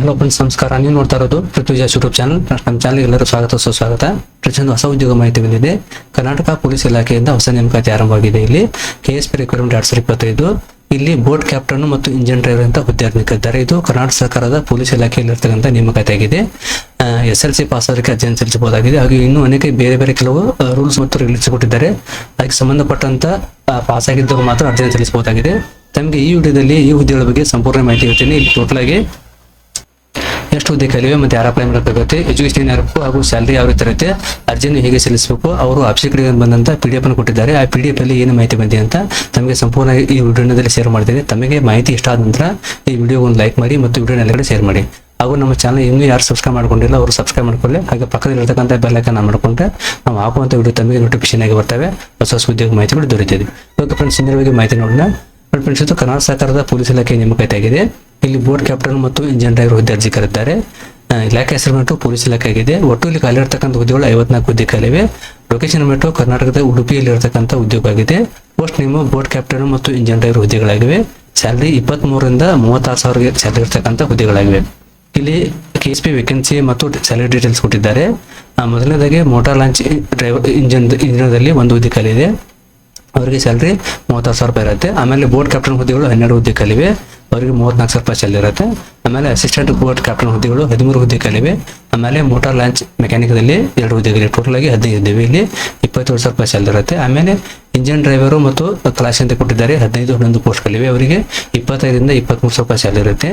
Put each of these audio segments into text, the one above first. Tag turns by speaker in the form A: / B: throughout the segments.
A: Hello friends ನಮಸ್ಕಾರ. ನೀವು ನೋಡ್ತಾ ಇರೋದು ಪೃಥ್ವಿಜಾಸ್ ಯೂಟ್ಯೂಬ್ ಚಾನಲ್ ನಮ್ಮ ಚಾನಲ್ ಎಲ್ಲರೂ ಸ್ವಾಗತ. ಸುಸ್ವಾಗತ. ಪ್ರತಿಯೊಂದು ಹೊಸ ಉದ್ಯೋಗ ಮಾಹಿತಿ ಬಂದಿದೆ. ಕರ್ನಾಟಕ ಪೊಲೀಸ್ ಇಲಾಖೆಯಿಂದ ಹೊಸ ನೇಮಕಾತಿ ಆರಂಭವಾಗಿದೆ. ಇಲ್ಲಿ ಕೆ ಎಸ್ ಪಿ ರಿಕ್ವೈರ್ಮೆಂಟ್ ಎರಡ್ ಸಾವಿರದ ಇಪ್ಪತ್ತೈದು. ಇಲ್ಲಿ ಬೋಟ್ ಕ್ಯಾಪ್ಟನ್ ಮತ್ತು ಇಂಜಿನ್ ಡ್ರೈವರ್ ಅಂತ ಹುದ್ದೆಯಾಗಿದ್ದಾರೆ ಇದು ಕರ್ನಾಟಕ ಸರ್ಕಾರದ ಪೊಲೀಸ್ ಇಲಾಖೆಯಲ್ಲಿ ಇರ್ತಕ್ಕಂಥ ನೇಮಕಾತಿ ಆಗಿದೆ. ಎಸ್ ಎಲ್ ಸಿ ಪಾಸ್ ಆದಕ್ಕೆ ಅರ್ಜಿಯನ್ನು ಸಲ್ಲಿಸಬಹುದಾಗಿದೆ. ಹಾಗೆ ಇನ್ನೂ ಅನೇಕ ಬೇರೆ ಬೇರೆ ಕೆಲವು ರೂಲ್ಸ್ ಮತ್ತು ರಿಲೀಸ್ ಕೊಟ್ಟಿದ್ದಾರೆ. ಅದಕ್ಕೆ ಸಂಬಂಧಪಟ್ಟಂತ ಪಾಸ್ ಆಗಿದ್ದವರು ಮಾತ್ರ ಅರ್ಜಿಯನ್ನು ಸಲ್ಲಿಸಬಹುದಾಗಿದೆ. ತಮಗೆ ಈ ವಿಡಿಯೋದಲ್ಲಿ ಈ ಹುದ್ದೆಗಳ ಬಗ್ಗೆ ಸಂಪೂರ್ಣ ಮಾಹಿತಿ ಹೇಳ್ತೀನಿ. ಇಲ್ಲಿ ಟೋಟಲ್ ಆಗಿ ಎಷ್ಟು ಹುದ್ದೆ ಕಲಿವೆ ಮತ್ತೆ ಯಾರ ಅಪ್ಲೈ ಮಾಡಬೇಕಾಗುತ್ತೆ ಎಜುಕೇಶನ್ ಯಾರಬೇಕು ಹಾಗೂ ಸ್ಯಾಲರಿ ಯಾವ ರೀತಿ ಇರುತ್ತೆ ಅರ್ಜಿಯನ್ನು ಹೇಗೆ ಸಲ್ಲಿಸಬೇಕು, ಅವರು ಆಫೀಸ್ ಕಡೆಗೆ ಬಂದಂತ ಪಿ ಡಿ ಎಫ್ ಅನ್ನು ಕೊಟ್ಟಿದ್ದಾರೆ. ಆ ಪಿ ಡಿ ಎಫ್ ಅಲ್ಲಿ ಏನು ಮಾಹಿತಿ ಬಂದಿದೆ ಅಂತ ತಮಗೆ ಸಂಪೂರ್ಣ ಈ ವಿಡಿಯೋದಲ್ಲಿ ಶೇರ್ ಮಾಡಿದ್ದೇನೆ ತಮಗೆ ಮಾಹಿತಿ ಇಷ್ಟ ಆದ ನಂತರ ಈ ವಿಡಿಯೋ ಒಂದು ಲೈಕ್ ಮಾಡಿ ಮತ್ತು ವಿಡಿಯೋ ಎಲ್ಲಗಡೆ ಶೇರ್ ಮಾಡಿ. ಹಾಗೂ ನಮ್ಮ ಚಾನಲ್ ಇನ್ನೂ ಯಾರು ಸಬ್ಸ್ಕ್ರೈಬ್ ಮಾಡ್ಕೊಂಡಿಲ್ಲ, ಅವರು ಸಬ್ಸ್ಕ್ರೈಬ್ ಮಾಡ್ಕೊಳ್ಳಿ. ಹಾಗೆ ಪಕ್ಕದಲ್ಲಿ ಇರತಕ್ಕಂಥ ಬೆಲ್ ಐಕನ್ ಮಾಡ್ಕೊಂಡ್ರೆ ನಾವು ಹಾಕುವಂತ ವಿಡಿಯೋ ತಮಗೆ ನೋಟಿಫಿಕೇಶನ್ ಆಗಿ ಬರ್ತವೆ. ಹೊಸ ಹೊಸ ಉದ್ಯೋಗ ಮಾಹಿತಿಗಳು ದೊರೆತಿದೆ ಓಕೆ ಫ್ರೆಂಡ್ಸ್ ಇನ್ನರ ಬಗ್ಗೆ ಮಾಹಿತಿ ನೋಡೋಣ. ಫ್ರೆಂಡ್ಸ್ ಇದು ಕರ್ನಾಟಕ ಸರ್ಕಾರದ ಪೊಲೀಸ್ ಇಲಾಖೆ ನೇಮಕಾತಿ ಆಗಿದೆ ಇಲ್ಲಿ ಬೋಟ್ ಕ್ಯಾಪ್ಟನ್ ಮತ್ತು ಇಂಜಿನ್ ಡ್ರೈವರ್ ಹುದ್ದೆ ಅರ್ಜಿ ಕರೆದಿದ್ದಾರೆ ಇಲಾಖೆ ಹೆಸರು ಬಂದು ಪೊಲೀಸ್ ಇಲಾಖೆ ಆಗಿದೆ. ಒಟ್ಟು ಇಲ್ಲಿ ಖಾಲಿ ಇರ್ತಕ್ಕಂಥ ಹುದ್ದೆಗಳು ಐವತ್ನಾಲ್ಕು ಹುದ್ದೆ ಖಾಲಿವೆ ಲೊಕೇಶನ್ ಬಿಟ್ಟು ಕರ್ನಾಟಕದ ಉಡುಪಿಯಲ್ಲಿ ಇರತಕ್ಕಂಥ ಉದ್ಯೋಗ ಆಗಿದೆ. ಪೋಸ್ಟ್ ನೇಮು ಬೋಟ್ ಕ್ಯಾಪ್ಟನ್ ಮತ್ತು ಇಂಜಿನ್ ಡ್ರೈವರ್ ಹುದ್ದೆಗಳಾಗಿವೆ. ಸ್ಯಾಲರಿ ಮೂರರಿಂದ ಮೂವತ್ತಾರು ಸಾವಿರ ಸ್ಯಾಲರಿ ಇರ್ತಕ್ಕಂಥ ಹುದ್ದೆಗಳಾಗಿವೆ. ಇಲ್ಲಿ ಕೆ ಎಸ್ ಪಿ ವೇಕೆನ್ಸಿ ಮತ್ತು ಸ್ಯಾಲರಿ ಡೀಟೇಲ್ಸ್ ಕೊಟ್ಟಿದ್ದಾರೆ. ಮೊದಲನೇದಾಗಿ ಮೋಟಾರ್ ಲಾಂಚ್ ಡ್ರೈವರ್ ಇಂಜಿನ್ ಇಂಜಿನದಲ್ಲಿ ಒಂದು ಹುದ್ದೆ ಖಾಲಿ ಇದೆ ಅವರಿಗೆ ಸ್ಯಾಲ್ರಿ ಮೂವತ್ತಾರು ಸಾವಿರ ರೂಪಾಯಿ ಇರುತ್ತೆ. ಆಮೇಲೆ ಬೋರ್ಡ್ ಕ್ಯಾಪ್ಟನ್ ಹುದ್ದೆಗಳು ಹನ್ನೆರಡು ಹುದ್ದೆ ಕಲಿವೆ ಅವರಿಗೆ ಮೂವತ್ನಾಲ್ಕು ಸಾವಿರ ರೂಪಾಯಿ ಸ್ಯಾಲರಿ ಇರುತ್ತೆ. ಆಮೇಲೆ ಅಸಿಸ್ಟೆಂಟ್ ಕೋರ್ಟ್ ಕ್ಯಾಪ್ಟನ್ ಹುದ್ದೆಗಳು ಹದಿಮೂರು ಹುದ್ದೆ ಕಲಿವೆ. ಆಮೇಲೆ ಮೋಟಾರ್ ಲಾಂಚ್ ಮೆಕ್ಯಾನಿಕ್ದಲ್ಲಿ ಎರಡು ಹುದ್ದೆಗಳಿವೆ. ಟೋಟಲ್ ಆಗಿ ಹದಿನೈದು ಇದ್ದೇವೆ ಇಲ್ಲಿ ಇಪ್ಪತ್ತೇಳು ಸಾವಿರ ರೂಪಾಯಿ ಸ್ಯಾಲರಿ ಇರುತ್ತೆ. ಆಮೇಲೆ ಇಂಜಿನ್ ಡ್ರೈವರು ಮತ್ತು ಕ್ಲಾಸ್ ಅಂತ ಕೊಟ್ಟಿದ್ದಾರೆ. ಹದಿನೈದು, ಹನ್ನೊಂದು ಪೋಸ್ಟ್ ಕಲಿವೆ. ಅವರಿಗೆ ಇಪ್ಪತ್ತೈದರಿಂದ ಇಪ್ಪತ್ತ್ಮೂರು ಸಾವಿರ ರೂಪಾಯಿ ಸ್ಯಾಲರಿ ಇರುತ್ತೆ.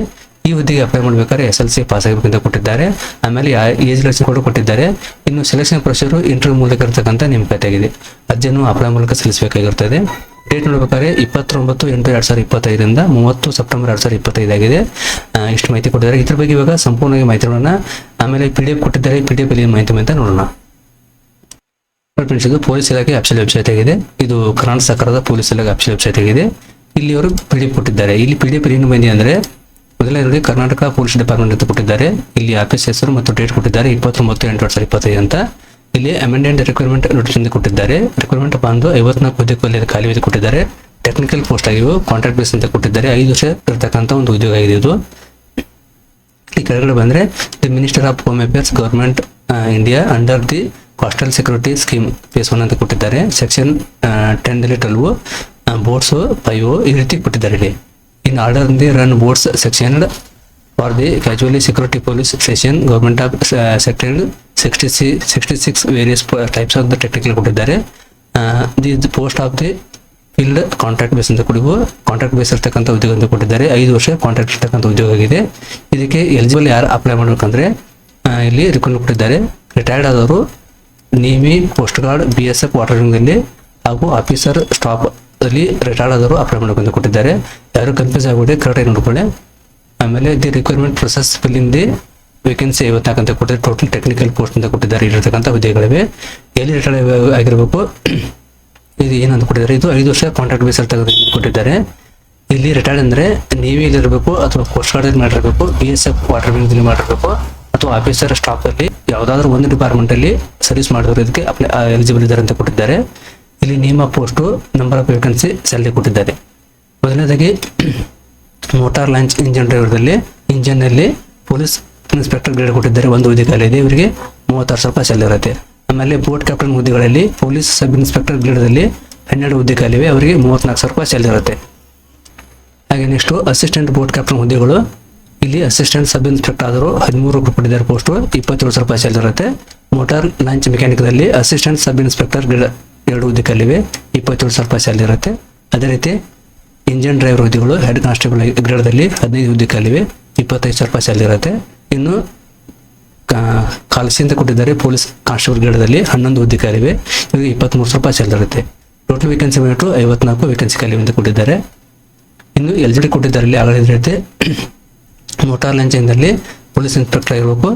A: ಈ ಹುದ್ದೆಗೆ ಅಪ್ಲೈ ಮಾಡಬೇಕಾದ್ರೆ ಎಸ್ ಎಲ್ ಸಿ ಪಾಸ್ ಆಗಬೇಕಂತ ಕೊಟ್ಟಿದ್ದಾರೆ. ಆಮೇಲೆ ಏಜ್ ರಿಲೇಷನ್ ಕೂಡ ಕೊಟ್ಟಿದ್ದಾರೆ. ಇನ್ನು ಸೆಲೆಕ್ಷನ್ ಪ್ರೊಸೀಜರು ಇಂಟರ್ವ್ಯೂ ಮೂಲಕ ಇರತಕ್ಕಂಥ ನೇಮಕಾತಿ ಆಗಿದೆ ಅರ್ಜಿಯನ್ನು ಅಪ್ಲೈ ಮೂಲಕ ಸಲ್ಲಿಸಬೇಕಾಗಿರುತ್ತದೆ ಡೇಟ್ ನೋಡ್ಬೇಕಾದ್ರೆ ಇಪ್ಪತ್ತೊಂಬತ್ತು ಎಂಟು ಎರಡ್ ಸಾವಿರದ ಇಪ್ಪತ್ತೈದರಿಂದ ಮೂವತ್ತು ಸೆಪ್ಟೆಂಬರ್ ಎರಡ್ ಸಾವಿರದ ಇಪ್ಪತ್ತೈದಾಗಿದೆ ಇಷ್ಟು ಮಾಹಿತಿ ಕೊಟ್ಟಿದ್ದಾರೆ. ಇದ್ರ ಬಗ್ಗೆ ಇವಾಗ ಸಂಪೂರ್ಣವಾಗಿ ಮಾಹಿತಿ ನೋಡೋಣ. ಆಮೇಲೆ ಪಿ ಡಿ ಎಫ್ ಕೊಟ್ಟಿದ್ದಾರೆ. ಪಿ ಡಿ ಎಫ್ ಅಲ್ಲಿ ಮಾಹಿತಿ ಅಂತ ನೋಡೋಣ. ಫ್ರೆಂಡ್ಸ್ ಇದು ಪೊಲೀಸ್ ಇಲಾಖೆ ಅಫಿಷಿಯಲ್ ವೆಬ್ಸೈಟ್ ಆಗಿದೆ. ಇದು ಕರ್ನಾಟಕ ಸರ್ಕಾರದ ಪೊಲೀಸ್ ಇಲಾಖೆ ಅಫಿಷಿಯಲ್ ವೆಬ್ಸೈಟ್ ಆಗಿದೆ. ಇಲ್ಲಿ ಅವರು ಪಿ ಡಿ ಎಫ್ ಕೊಟ್ಟಿದ್ದಾರೆ. ಇಲ್ಲಿ ಪಿ ಡಿ ಎಫ್ ಏನು ಬಂದಿದೆ ಅಂದ್ರೆ ಮೊದಲನೇದಾಗಿ ಕರ್ನಾಟಕ ಪೊಲೀಸ್ ಡಿಪಾರ್ಟ್ಮೆಂಟ್ ಅಂತ ಕೊಟ್ಟಿದ್ದಾರೆ. ಇಲ್ಲಿ ಆಫೀಸ್ ಹೆಸರು ಮತ್ತು ಡೇಟ್ ಕೊಟ್ಟಿದ್ದಾರೆ. ಇಪ್ಪತ್ತೊಂಬತ್ತು ಎಂಟು ಎರಡ್ ಸಾವಿರದ ಇಪ್ಪತ್ತೈದು ಅಂತ. ಇಲ್ಲಿ ಅಮೆಂಡೆಂಟ್ ರಿಕ್ವೈರ್ಮೆಂಟ್ ನೋಟಿಸ್ ಕೊಟ್ಟಿದ್ದಾರೆ. ರಿಕ್ವೈರ್ಮೆಂಟ್ ಬಂದು ಐವತ್ನಾಲ್ಕು ಹುದ್ದೆ ಖಾಲಿ- ಕೊಟ್ಟಿದ್ದಾರೆ. ಟೆಕ್ನಿಕಲ್ ಪೋಸ್ಟ್ ಆಗಿವೆ ಕಾಂಟ್ರಾಕ್ಟ್ ಬೇಸ್ ಅಂತ ಕೊಟ್ಟಿದ್ದಾರೆ. ಐದು ವರ್ಷ ಇರತಕ್ಕಂಥ ಒಂದು ಉದ್ಯೋಗ ಆಗಿದೆ ಇದು. ಈ ಕೆಳಗಡೆ ಬಂದರೆ the minister of home affairs government India under the coastal security scheme phase one ಅಂತ ಕೊಟ್ಟಿದ್ದಾರೆ. ಸೆಕ್ಷನ್ ಟೆನ್ ದಲ್ಲಿ ಟ್ವೆಲ್ವ್ ಬೋರ್ಡ್ಸ್ ಫೈವ್ ಈ ರೀತಿ ಕೊಟ್ಟಿದ್ದಾರೆ ಇಲ್ಲಿ. In order the run boards section for the casually security police session government of sector sixty C sixty six various types of the technical ಕೊಟ್ಟಿದ್ದಾರೆ the post of the field contract base ಅಂತ ಕೊಡುವ contract base ಇರ್ತಕ್ಕಂಥ ಉದ್ಯೋಗ ಅಂತ ಕೊಟ್ಟಿದ್ದಾರೆ. ಐದು ವರ್ಷ contract ಇರ್ತಕ್ಕಂಥ ಉದ್ಯೋಗ ಆಗಿದೆ. ಇದಕ್ಕೆ ಎಲಿಜಿಬಲ್ ಯಾರು ಅಪ್ಲೈ ಮಾಡಬೇಕಂದ್ರೆ ಇಲ್ಲಿ ರಿಕ್ವೈರ್ಮೆಂಟ್ ಕೊಟ್ಟಿದ್ದಾರೆ. ರಿಟೈರ್ಡ್ ಆದವರು navy post guard B S F ಅಲ್ಲಿ ಹಾಗೂ ಆಫೀಸರ್ ಸ್ಟಾಪ್ ಅಲ್ಲಿ ರಿಟೈರ್ಡ್ ಆದವರು ಅಪ್ಲೈ ಮಾಡಬೇಕಂತ ಕೊಟ್ಟಿದ್ದಾರೆ. ಯಾರು ಕನ್ಫ್ಯೂಸ್ ಆಗ್ಬಿಟ್ಟು ಕರೆಕ್ಟಾಗಿ ನೋಡ್ಕೊಳ್ಳಿ. ಆಮೇಲೆ the recruitment process filling the vacancy ಐವತ್ನಾಲ್ಕು ಕೊಟ್ಟಿದೆ ಟೋಟಲ್ ಟೆಕ್ನಿಕಲ್ ಪೋಸ್ಟ್ ಅಂತ ಕೊಟ್ಟಿದ್ದಾರೆ. ಇಲ್ಲಿರ್ತಕ್ಕಂಥ ಹುದ್ದೆಗಳಿವೆ. ಎಲ್ಲಿ ರಿಟೈರ್ಡ್ ಆಗಿರಬೇಕು? ಇದು ಏನಂತ ಕೊಟ್ಟಿದ್ದಾರೆ? ಇದು ಐದು ವರ್ಷ ಕಾಂಟ್ರಾಕ್ಟ್ ಬೇಸ್ ತೆಗೆದು ಕೊಟ್ಟಿದ್ದಾರೆ. ಇಲ್ಲಿ ರಿಟೈರ್ಡ್ ಅಂದರೆ ನೇವಿಯಲ್ಲಿ ಇರಬೇಕು ಅಥವಾ ಕೋಸ್ಟ್ ಗಾರ್ಡಲ್ಲಿ ಮಾಡಿರಬೇಕು ಬಿ ಎಸ್ ಎಫ್ ವಾಟರ್ ವಿಂಗ್ದಲ್ಲಿ ಮಾಡಿರಬೇಕು, ಅಥವಾ ಆಫೀಸರ್ ಸ್ಟಾಫಲ್ಲಿ ಯಾವ್ದಾದ್ರು ಒಂದು ಡಿಪಾರ್ಟ್ಮೆಂಟಲ್ಲಿ ಸರ್ವಿಸ್ ಮಾಡಿದವರು ಇದಕ್ಕೆ ಅಪ್ಲೈ ಎಲಿಜಿಬಲ್ ಇದ್ದಾರೆ ಅಂತ ಕೊಟ್ಟಿದ್ದಾರೆ. ಇಲ್ಲಿ name post number of vacancy salary ಕೊಟ್ಟಿದ್ದಾರೆ. ಮೊದಲನೇದಾಗಿ ಮೋಟಾರ್ ಲಾಂಚ್ ಇಂಜಿನ್ ಡ್ರೈವರ್ದಲ್ಲಿ ಇಂಜಿನ್ನಲ್ಲಿ ಪೊಲೀಸ್ ಇನ್ಸ್ಪೆಕ್ಟರ್ ಗ್ರೇಡ್ ಕೊಟ್ಟಿದ್ದಾರೆ ಒಂದು ಹುದ್ದೆ ಖಾಲಿ ಇದೆ ಇವರಿಗೆ ಮೂವತ್ತಾರು ಸಾವಿರ ರೂಪಾಯಿ ಸ್ಯಾಲರಿ ಇರುತ್ತೆ. ಆಮೇಲೆ ಬೋಟ್ ಕ್ಯಾಪ್ಟನ್ ಹುದ್ದೆಗಳಲ್ಲಿ ಪೊಲೀಸ್ ಸಬ್ ಇನ್ಸ್ಪೆಕ್ಟರ್ ಗ್ರೇಡ್ದಲ್ಲಿ ಹನ್ನೆರಡು ಹುದ್ದೆ ಖಾಲಿವೆ ಅವರಿಗೆ ಮೂವತ್ನಾಲ್ಕು ಸಾವಿರ ರೂಪಾಯಿ ಸ್ಯಾಲರಿ ಇರುತ್ತೆ. ಹಾಗೆ ನೆಕ್ಸ್ಟ್ ಅಸಿಸ್ಟೆಂಟ್ ಬೋಟ್ ಕ್ಯಾಪ್ಟನ್ ಹುದ್ದೆಗಳು. ಇಲ್ಲಿ ಅಸಿಸ್ಟೆಂಟ್ ಸಬ್ ಇನ್ಸ್ಪೆಕ್ಟರ್ ಆದರೂ ಹದಿಮೂರು ಕೊಟ್ಟಿದ್ದಾರೆ ಪೋಸ್ಟ್ ಇಪ್ಪತ್ತೇಳು ಸಾವಿರ ರೂಪಾಯಿ ಸ್ಯಾಲರಿ ಇರುತ್ತೆ. ಮೋಟಾರ್ ಲಾಂಚ್ ಮೆಕ್ಯಾನಿಕ್ದಲ್ಲಿ ಅಸಿಸ್ಟೆಂಟ್ ಸಬ್ ಇನ್ಸ್ಪೆಕ್ಟರ್ ಗ್ರೇಡ್ ಎರಡು ಹುದ್ದೆ ಖಾಲಿವೆ ಇಪ್ಪತ್ತೇಳು ಸಾವಿರ ರೂಪಾಯಿ ಸ್ಯಾಲರಿ ಇರುತ್ತೆ. ಅದೇ ರೀತಿ ಇಂಜಿನ್ ಡ್ರೈವರ್ ಹುದ್ದೆಗಳು ಹೆಡ್ ಕಾನ್ಸ್ಟೇಬಲ್ ಗ್ರೇಡ್ದಲ್ಲಿ ಹದಿನೈದು ಹುದ್ದೆ ಖಾಲಿವೆ ಇಪ್ಪತ್ತೈದು ಸಾವಿರ ರೂಪಾಯಿ ಸ್ಯಾಲರಿ ಇರುತ್ತೆ. ಇನ್ನು ಕಾಲ್ಸಿ ಅಂತ ಕೊಟ್ಟಿದ್ದಾರೆ ಪೊಲೀಸ್ ಕಾನ್ಸ್ಟೇಬಲ್ ಗಿಡದಲ್ಲಿ ಹನ್ನೊಂದು ಅಧಿಕಾರಿ ಖಾಲಿವೆ ಇವಾಗ ಇಪ್ಪತ್ತ್ಮೂರು ಸಾವಿರ ರೂಪಾಯಿ ಚೆಲ್ಲರುತ್ತೆ ಟೋಟಲ್ ವೇಕೆನ್ಸಿ ಬಂದ್ಬಿಟ್ಟು ಐವತ್ನಾಲ್ಕು ವೇಕೆನ್ಸಿ ಖಾಲಿ ಅಂತ ಕೊಟ್ಟಿದ್ದಾರೆ. ಇನ್ನು ಎಲ್ ಜಿ ಡಿ ಕೊಟ್ಟಿದ್ದಾರೆ ಇಲ್ಲಿ ಆಗಲೇ ಇದ್ರೈತೆ ಮೋಟಾರ್ ಲಾಂಚಿಂಗ್ನಲ್ಲಿ ಪೊಲೀಸ್ ಇನ್ಸ್ಪೆಕ್ಟರ್ ಆಗಿರ್ಬೇಕು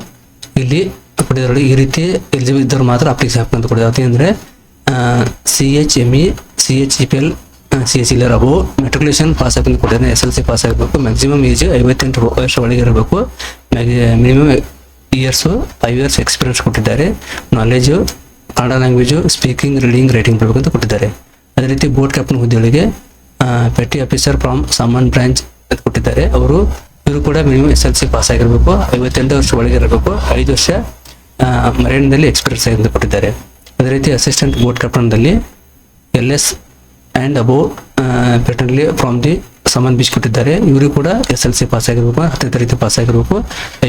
A: ಇಲ್ಲಿ ಕೊಟ್ಟಿದ್ದಾರೆ ಈ ರೀತಿ ಎಲಿಜಿಬಲ್ ಇದ್ದವ್ರು ಮಾತ್ರ ಅಪ್ಲಿಕೇಶನ್ ಹಾಕಂತ ಕೊಟ್ಟಿದ್ದಾರೆ. ಅಂದರೆ C H M E C H E P L C H ಇಲ್ಲರ್ above. Matriculation pass ಆಗಿ ಕೊಟ್ಟಿದ್ದಾರೆ ಎಸ್ ಎಲ್ ಸಿ ಪಾಸ್ ಆಗಬೇಕು. ಮ್ಯಾಕ್ಸಿಮಮ್ ಏಜ್ ಐವತ್ತೆಂಟು ವರ್ಷ ಒಳಗೆ ಇರಬೇಕು. Minimum years five years experience ಕೊಟ್ಟಿದ್ದಾರೆ. Knowledge Kannada language speaking reading writing ಬರಬೇಕಂತ ಕೊಟ್ಟಿದ್ದಾರೆ. ಅದೇ ರೀತಿ ಬೋರ್ಡ್ ಕ್ಯಾಪ್ಟನ್ ಹುದ್ದೆಗಳಿಗೆ petty officer from seaman branch ಅಂತ ಕೊಟ್ಟಿದ್ದಾರೆ. ಅವರು, ಇವರು ಕೂಡ minimum S L C pass ಆಗಿರಬೇಕು. ಐವತ್ತೆಂಟು ವರ್ಷ ಒಳಗೆ ಇರಬೇಕು. ಐದು ವರ್ಷ ಮರೇಣದಲ್ಲಿ ಎಕ್ಸ್ಪೀರಿಯನ್ಸ್ ಆಗಿಂದ ಕೊಟ್ಟಿದ್ದಾರೆ. ಅದೇ ರೀತಿ ಅಸಿಸ್ಟೆಂಟ್ ಬೋಟ್ ಕ್ಯಾಪ್ಟನ್ದಲ್ಲಿ ಎಲ್ ಎಸ್ ಆ್ಯಂಡ್ ಅಬೋ ಪೆಟನ್ಲಿ ಫ್ರಾಮ್ ದಿ ಸಮನ್ ಬೀಚ್ ಕೊಟ್ಟಿದ್ದಾರೆ ಇವರು ಕೂಡ ಎಸ್ ಎಲ್ ಸಿ ಪಾಸ್ ಆಗಿರಬೇಕು ಹತ್ತನೇ ತರಗತಿ ಪಾಸ್ ಆಗಿರಬೇಕು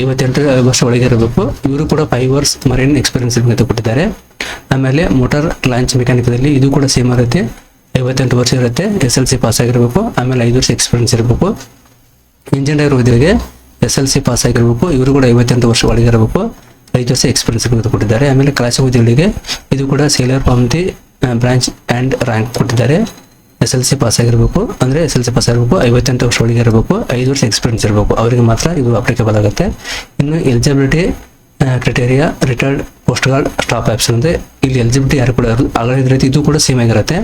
A: ಐವತ್ತೆಂಟು ವರ್ಷ ಒಳಗೆ ಇರಬೇಕು. ಇವರು ಕೂಡ ಫೈವ್ ಇಯರ್ಸ್ ಮರೈನ್ ಎಕ್ಸ್ಪೀರಿಯನ್ಸ್ ಕೊಟ್ಟಿದ್ದಾರೆ ಆಮೇಲೆ ಮೋಟಾರ್ ಲಾಂಚ್ ಮೆಕ್ಯಾನಿಕದಲ್ಲಿ ಇದು ಕೂಡ ಸೇಮ್ ಇರುತ್ತೆ. ಐವತ್ತೆಂಟು ವರ್ಷ ಇರುತ್ತೆ, ಎಸ್ ಎಲ್ ಸಿ ಪಾಸ್ ಆಗಿರಬೇಕು ಆಮೇಲೆ ಐದು ವರ್ಷ ಎಕ್ಸ್ಪೀರಿಯನ್ಸ್ ಇರಬೇಕು. ಇಂಜಿನಿಯರ್ ಹುದ್ದೆಗೆ ಎಸ್ ಎಲ್ ಸಿ ಪಾಸ್ ಆಗಿರಬೇಕು ಇವರು ಕೂಡ ಐವತ್ತೆಂಟು ವರ್ಷ ಒಳಗೆ ಇರಬೇಕು. ಐದು ವರ್ಷ ಎಕ್ಸ್ಪೀರಿಯನ್ಸ್ ಕೊಟ್ಟಿದ್ದಾರೆ ಆಮೇಲೆ ಕಲಾಸಿ ಹುದ್ದೆಗಳಿಗೆ ಇದು ಕೂಡ ಸೇಲರ್ ಪಂಪ್ತಿ ಬ್ರಾಂಚ್ ಆ್ಯಂಡ್ ರ್ಯಾಂಕ್ ಕೊಟ್ಟಿದ್ದಾರೆ. ಎಸ್ ಎಲ್ ಸಿ ಪಾಸ್ ಆಗಿರಬೇಕು ಅಂದರೆ ಎಸ್ ಎಲ್ ಸಿ ಪಾಸ್ ಆಗಿರಬೇಕು ಐವತ್ತೆಂಟು ವರ್ಷ ಒಳಗೆ ಇರಬೇಕು, ಐದು ವರ್ಷ ಎಕ್ಸ್ಪೀರಿಯನ್ಸ್ ಇರಬೇಕು, ಅವರಿಗೆ ಮಾತ್ರ ಇದು ಅಪ್ಲಿಕೇಬಲ್ ಆಗುತ್ತೆ. ಇನ್ನು eligibility criteria retired post guard staff option ಅಂದರೆ ಇಲ್ಲಿ ಎಲಿಜಿಬಿಲಿಟಿ ಯಾರು ಕೂಡ ಆಗಲಿದ ರೀತಿ ಇದು ಕೂಡ ಸೇಮ್ ಆಗಿರುತ್ತೆ.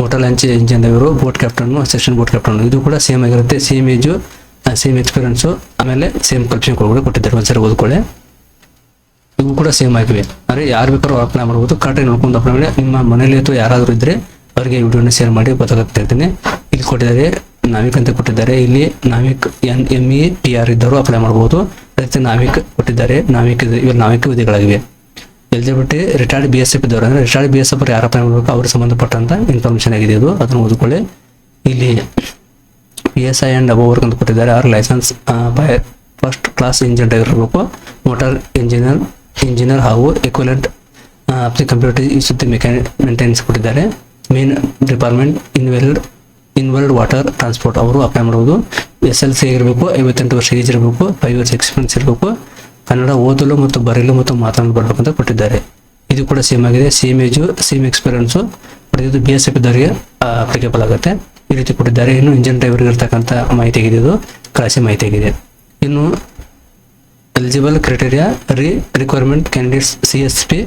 A: ಹೋಟೆಲ್ ಲಂಚ್ ಇಂಜಿನ್ ಇವರು boat captain assistant boat captain ಇದು ಕೂಡ ಸೇಮ್ ಆಗಿರುತ್ತೆ. ಸೇಮ್ ಏಜು ಸೇಮ್ ಎಕ್ಸ್ಪೀರಿಯನ್ಸು ಆಮೇಲೆ ಸೇಮ್ ಕಲ್ಪಿಷನ್ ಕೂಡ ಕೊಟ್ಟಿದ್ದಾರೆ. ಒಂದ್ಸರಿ ಓದ್ಕೊಳ್ಳಿ. ಇವು ಕೂಡ ಸೇಮ್ ಆಗಿವೆ. ಅಂದರೆ ಯಾರು ಬೇಕಾದ್ರೂ ಅಪ್ಲೈ ಮಾಡ್ಬೋದು. ಕರೆಕ್ಟಾಗಿ ನೋಡ್ಕೊಂಡು ಅಪ್ಲೈ ಮಾಡಿ. ನಿಮ್ಮ ಮನೇಲಿ ಅಥವಾ ಯಾರಾದರೂ ಇದ್ದರೆ ಅವರಿಗೆ ವಿಡಿಯೋನ ಶೇರ್ ಮಾಡಿ ಗೊತ್ತಾಗ್ತಾ ಇರ್ತೀನಿ ಇಲ್ಲಿ ಕೊಟ್ಟಿದ್ದಾರೆ ನಾವಿಕ್ ಅಂತ ಕೊಟ್ಟಿದ್ದಾರೆ. ಇಲ್ಲಿ NavIC N, M, E, T, R ಇದ್ದವರು ಅಪ್ಲೈ ಮಾಡಬಹುದು ಅದಕ್ಕೆ ನಾವಿಕ್ ಕೊಟ್ಟಿದ್ದಾರೆ. ನಾವಿಕ್ ಇವರು ನಾವಿಕ ವಿಧಿಗಳಾಗಿವೆ. Eligibility retired B S F ಇದ್ದವರು, ಅಂದರೆ ರಿಟೈರ್ಡ್ ಬಿ ಎಸ್ ಎಫ್ ಯಾರು ಅಪ್ಲೈ ಮಾಡಬೇಕು, ಅವ್ರಿಗೆ ಸಂಬಂಧಪಟ್ಟಂತ ಇನ್ಫಾರ್ಮೇಷನ್ ಆಗಿದೆ ಇದು. ಅದನ್ನು ಓದ್ಕೊಳ್ಳಿ. ಇಲ್ಲಿ ಪಿ ಎಸ್ ಐ ಆ್ಯಂಡ್ ಅಬೋವರ್ಕ್ ಅಂತ ಕೊಟ್ಟಿದ್ದಾರೆ. ಅವ್ರ license by first class engineer ಆಗಿರಬೇಕು. ಮೋಟಾರ್ ಇಂಜಿನಿಯರ್ ಇಂಜಿನಿಯರ್ ಹಾಗೂ ಎಕ್ವಲೆಂಟ್ ಕಂಪ್ಯೂಟರ್ ಸುತ್ತಿ ಮೆಕ್ಯಾನಿಕ್ ಮೇಂಟೆನೆನ್ಸ್ ಕೊಟ್ಟಿದ್ದಾರೆ. Main department involved involved water transport ಅವರು ಅಪ್ಲೈ ಮಾಡ್ಬೋದು. ಎಸ್ ಎಲ್ ಸಿ ಇರಬೇಕು ಐವತ್ತೆಂಟು ವರ್ಷ ಏಜ್ ಇರಬೇಕು ಫೈವ್ ಇಯರ್ಸ್ ಎಕ್ಸ್ಪೀರಿಯನ್ಸ್ ಇರಬೇಕು. ಕನ್ನಡ ಓದಲು ಮತ್ತು ಬರೆಯಲು ಮತ್ತು ಮಾತನಾಡಲು ಅಂತ ಕೊಟ್ಟಿದ್ದಾರೆ. ಇದು ಕೂಡ ಸೇಮ್ ಆಗಿದೆ. ಸೇಮ್ ಏಜು ಸೇಮ್ ಎಕ್ಸ್ಪೀರಿಯನ್ಸು ಇದು ಬಿ ಎಸ್ ಎಫ್ ಇದ್ದವರಿಗೆ ಅಪ್ಲಿಕೇಬಲ್ ಆಗುತ್ತೆ. ಈ ರೀತಿ ಕೊಟ್ಟಿದ್ದಾರೆ. ಇನ್ನು ಇಂಜಿನ್ ಡ್ರೈವರ್ಗೆ ಇರ್ತಕ್ಕಂಥ ಮಾಹಿತಿ ಆಗಿದೆ ಇದು. ಮಾಹಿತಿ ಆಗಿದೆ. ಇನ್ನು eligible criteria re recruitment candidates C S P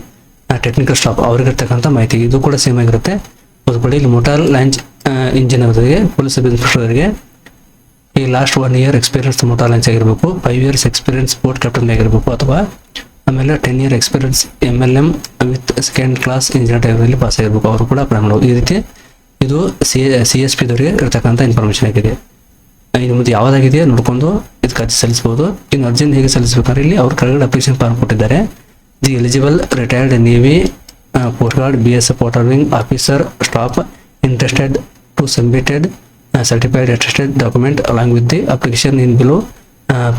A: technical staff ಅವ್ರಿಗಿರ್ತಕ್ಕಂಥ ಮಾಹಿತಿ. ಇದು ಕೂಡ ಸೇಮ್ ಆಗಿರುತ್ತೆ. ಓದ್ಕೊಳ್ಳಿ ಇಲ್ಲಿ ಮೋಟಾರ್ ಲಾಂಚ್ ಇಂಜಿನ್ ಅವರಿಗೆ ಪೊಲೀಸ್ ಸಬ್ ಅವರಿಗೆ ಈ last one year experience motor launch ಆಗಿರಬೇಕು. Five years experience boat captain ಆಗಿರಬೇಕು ಅಥವಾ ಆಮೇಲೆ ten year experience M L M with second class engineer ಟೈಮಲ್ಲಿ ಪಾಸ್ ಆಗಿರಬೇಕು. ಅವರು ಕೂಡ ಅಪ್ಲೈ ಮಾಡಬಹುದು ಈ ರೀತಿ ಇದು ಸಿ ಸಿ ಎಸ್ ಪಿದವರಿಗೆ ಇರತಕ್ಕಂಥ ಇನ್ಫಾರ್ಮೇಷನ್ ಆಗಿದೆ. ಇನ್ನು ಮುಂದೆ ಯಾವುದಾಗಿದೆಯೋ ನೋಡ್ಕೊಂಡು ಇದಕ್ಕೆ ಅರ್ಜಿ ಸಲ್ಲಿಸಬಹುದು ಇನ್ನು ಅರ್ಜಿನ ಹೇಗೆ ಸಲ್ಲಿಸಬೇಕಾದ್ರೆ ಇಲ್ಲಿ ಅವ್ರ ಕೆಳಗಡೆ ಅಪ್ಲಿಕೇಶನ್ ಫಾರ್ಮ್ ಕೊಟ್ಟಿದ್ದಾರೆ. The eligible retired navy post guard B S F officer staff interested to submitted certified attested document along with the application in below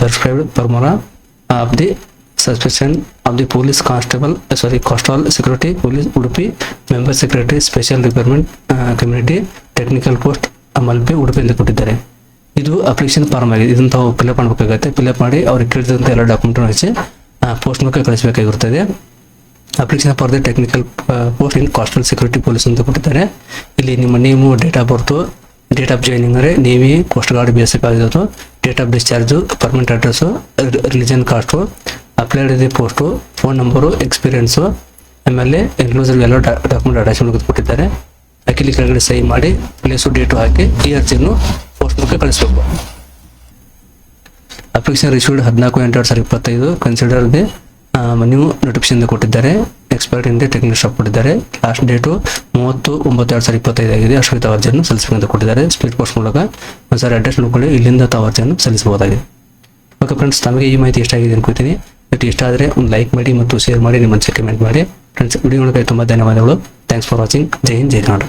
A: prescribed formula of the suspension of the police constable sorry coastal security police Udupi member secretary special recruitment community technical post Malpe Udupi ಎಂದು ಕೊಟ್ಟಿದ್ದಾರೆ. ಇದು application form ಆಗಿದೆ. ಇದನ್ನು ತಾವು fill up ಮಾಡಬೇಕಾಗುತ್ತೆ. Fill up ಮಾಡಿ ಅವ್ರಿಗೆ ಕೇಳಿದಂಥ ಎಲ್ಲ ಡಾಕ್ಯುಮೆಂಟ್ ಹಚ್ಚಿ ಪೋಸ್ಟ್ ಮೂಲಕ ಕಳಿಸಬೇಕಾಗಿರುತ್ತದೆ application for the technical post in coastal security police ಅಂತ ಕೊಟ್ಟಿದ್ದಾರೆ. ಇಲ್ಲಿ ನಿಮ್ಮ name date of birth date of joining ಅಂದರೆ navy coast guard B S F ಆಗಿರೋದು date of discharge permanent address religion caste applied ಇದೆ post phone number experience ಆಮೇಲೆ enclosure ಎಲ್ಲ document attachment ಕೊಟ್ಟಿದ್ದಾರೆ ಅಕಿಲಿ ಕೆಳಗಡೆ ಸಹಿ ಮಾಡಿ ಪ್ಲೇಸು ಡೇಟು ಹಾಕಿ ಈ ಅರ್ಜಿಯನ್ನು ಪೋಸ್ಟ್ ಮೂಲಕ ಕಳಿಸ್ಬೇಕು. ಅಪ್ಲಿಕೇಶನ್ ರಿಸೀವ್ಡ್ ಹದಿನಾಲ್ಕು ಎಂಟು ಎರಡು ಸಾವಿರದ ಇಪ್ಪತ್ತೈದು ಕನ್ಸಿಡರ್ ದಿ ನ್ಯೂ ನೋಟಿಫಿಕೇಶನ್ ಕೊಟ್ಟಿದ್ದಾರೆ. ಎಕ್ಸ್ಪೈರ್ಡ್ ಇಂದ ಟೆಕ್ನಿಕ್ ಶಾಪ್ ಕೊಟ್ಟಿದ್ದಾರೆ. ಲಾಸ್ಟ್ ಡೇಟು ಮೂವತ್ತು, ಒಂಬತ್ತು, ಎರಡು ಸಾವಿರದ ಇಪ್ಪತ್ತೈದು ಆಗಿದೆ. ಅಶ್ವಿತ ಅರ್ಜಿಯನ್ನು ಸಲ್ಲಿಸಬೇಕಂತ ಕೊಟ್ಟಿದ್ದಾರೆ. ಸ್ಪೀಡ್ ಪೋಸ್ಟ್ ಮೂಲಕ ಒಂದ್ಸಾರಿ ಅಡ್ರೆಸ್ ನೋಡ್ಕೊಳ್ಳಿ. ಇಲ್ಲಿಂದ ತಾವು ಅರ್ಜಿಯನ್ನು ಸಲ್ಲಿಸಬಹುದಾಗಿದೆ. ಓಕೆ ಫ್ರೆಂಡ್ಸ್ ತಮಗೆ ಈ ಮಾಹಿತಿ ಇಷ್ಟ ಆಗಿದೆ ಅನ್ಕೋತೀನಿ ಬಟ್ ಇಷ್ಟ ಆದರೆ ಒಂದು ಲೈಕ್ ಮಾಡಿ ಮತ್ತು ಶೇರ್ ಮಾಡಿ, ನಿಮ್ಮ ಕಮೆಂಟ್ ಮಾಡಿ. ಫ್ರೆಂಡ್ಸ್ ವಿಡಿಯೋ ನೋಡೋಕೆ ತುಂಬ ಧನ್ಯವಾದಗಳು. ಥ್ಯಾಂಕ್ಸ್ ಫಾರ್ ವಾಚಿಂಗ್ ಜೈ ಹಿಂದ್, ಜೈ ಕನ್ನಡ.